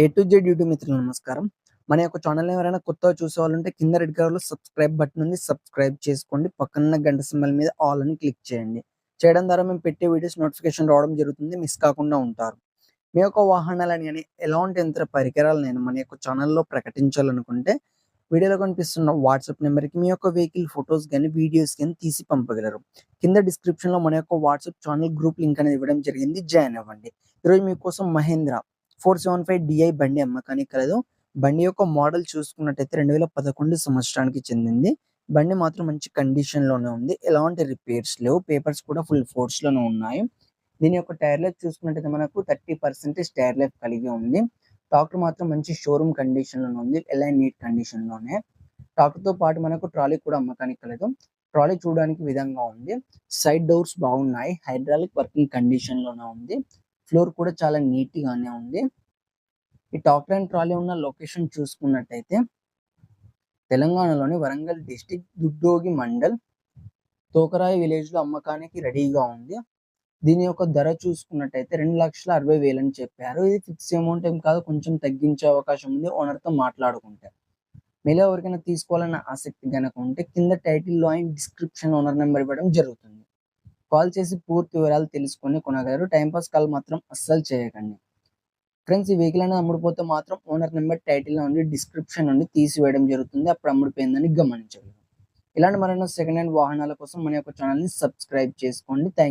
A to Z YouTube మిత్రులు నమస్కారం. మన యొక్క ఛానల్ ఎవరైనా కొత్తగా చూసే కింద రెడ్ కలర్లో సబ్స్క్రైబ్ బటన్ ఉంది. సబ్స్క్రైబ్ చేసుకోండి. పక్కన గంట సింబల్ మీద ఆల్ అని క్లిక్ చేయండి. చేయడం ద్వారా మేము పెట్టే వీడియోస్ నోటిఫికేషన్ రావడం జరుగుతుంది. మిస్ కాకుండా ఉంటారు. మీ యొక్క వాహనాలని కానీ ఎలాంటి యంత్ర పరికరాలు నేను మన యొక్క ఛానల్లో ప్రకటించాలనుకుంటే వీడియోలో కనిపిస్తున్న వాట్సాప్ నెంబర్కి మీ యొక్క వెహికల్ ఫొటోస్ కానీ వీడియోస్ కానీ తీసి పంపగలరు. కింద డిస్క్రిప్షన్లో మన యొక్క వాట్సాప్ ఛానల్ గ్రూప్ లింక్ అనేది ఇవ్వడం జరిగింది. జాయిన్ అవ్వండి. ఈరోజు మీకోసం Mahindra four seven five DI బండి అమ్మకానికి కలదు. బండి యొక్క మోడల్ చూసుకున్నట్టయితే రెండు వేల పదకొండు సంవత్సరానికి చెందింది. బండి మాత్రం మంచి కండిషన్లోనే ఉంది. ఎలాంటి రిపేర్స్ లేవు. పేపర్స్ కూడా ఫుల్ ఫోర్స్లోనే ఉన్నాయి. దీని యొక్క టైర్ లైఫ్ చూసుకున్నట్టయితే మనకు థర్టీ పర్సెంటేజ్ టైర్ లైఫ్ కలిగి ఉంది. టాక్టర్ మాత్రం మంచి షోరూమ్ కండిషన్లోనే ఉంది. ఎలా నీట్ కండిషన్లోనే టాక్తో పాటు మనకు ట్రాలీ కూడా అమ్మకానికి కలదు. ట్రాలీ చూడడానికి విధంగా ఉంది. సైడ్ డోర్స్ బాగున్నాయి. హైడ్రాలిక్ వర్కింగ్ కండిషన్లోనే ఉంది. ఫ్లోర్ కూడా చాలా నీట్ గానే ఉంది. ఈ టాక్టర్ అండ్ ట్రాలీ ఉన్న లొకేషన్ చూసుకున్నట్టయితే తెలంగాణలోని వరంగల్ డిస్టిక్ దుడ్డోగి మండల్ తోకరాయి విలేజ్లో అమ్మకానికి రెడీగా ఉంది. దీని యొక్క ధర చూసుకున్నట్టయితే రెండు లక్షల అరవై వేలు అని చెప్పారు. ఇది ఫిక్స్ అమౌంట్ ఏం కాదు కొంచెం తగ్గించే అవకాశం ఉంది ఓనర్తో మాట్లాడుకుంటే. మీలో ఎవరికైనా తీసుకోవాలన్న ఆసక్తి కనుక ఉంటే కింద టైటిల్లో అండ్ డిస్క్రిప్షన్ ఓనర్ నెంబర్ ఇవ్వడం జరుగుతుంది. కాల్ చేసి పూర్తి వివరాలు తెలుసుకొని కొనగలరు. టైంపాస్ కాల్ మాత్రం అస్సలు చేయకండి. ఫ్రెండ్స్ ఈ వెహికల్ అనేది అమ్ముడుపోతే మాత్రం ఓనర్ నెంబర్ టైటిల్ నుండి డిస్క్రిప్షన్ నుండి తీసివేయడం జరుగుతుంది. అప్పుడు అమ్ముడిపోయిందని గమనించగలరు. ఇలాంటి మరెన్నో సెకండ్ హ్యాండ్ వాహనాల కోసం మన యొక్క ఛానల్ని సబ్స్క్రైబ్ చేసుకోండి. థ్యాంక్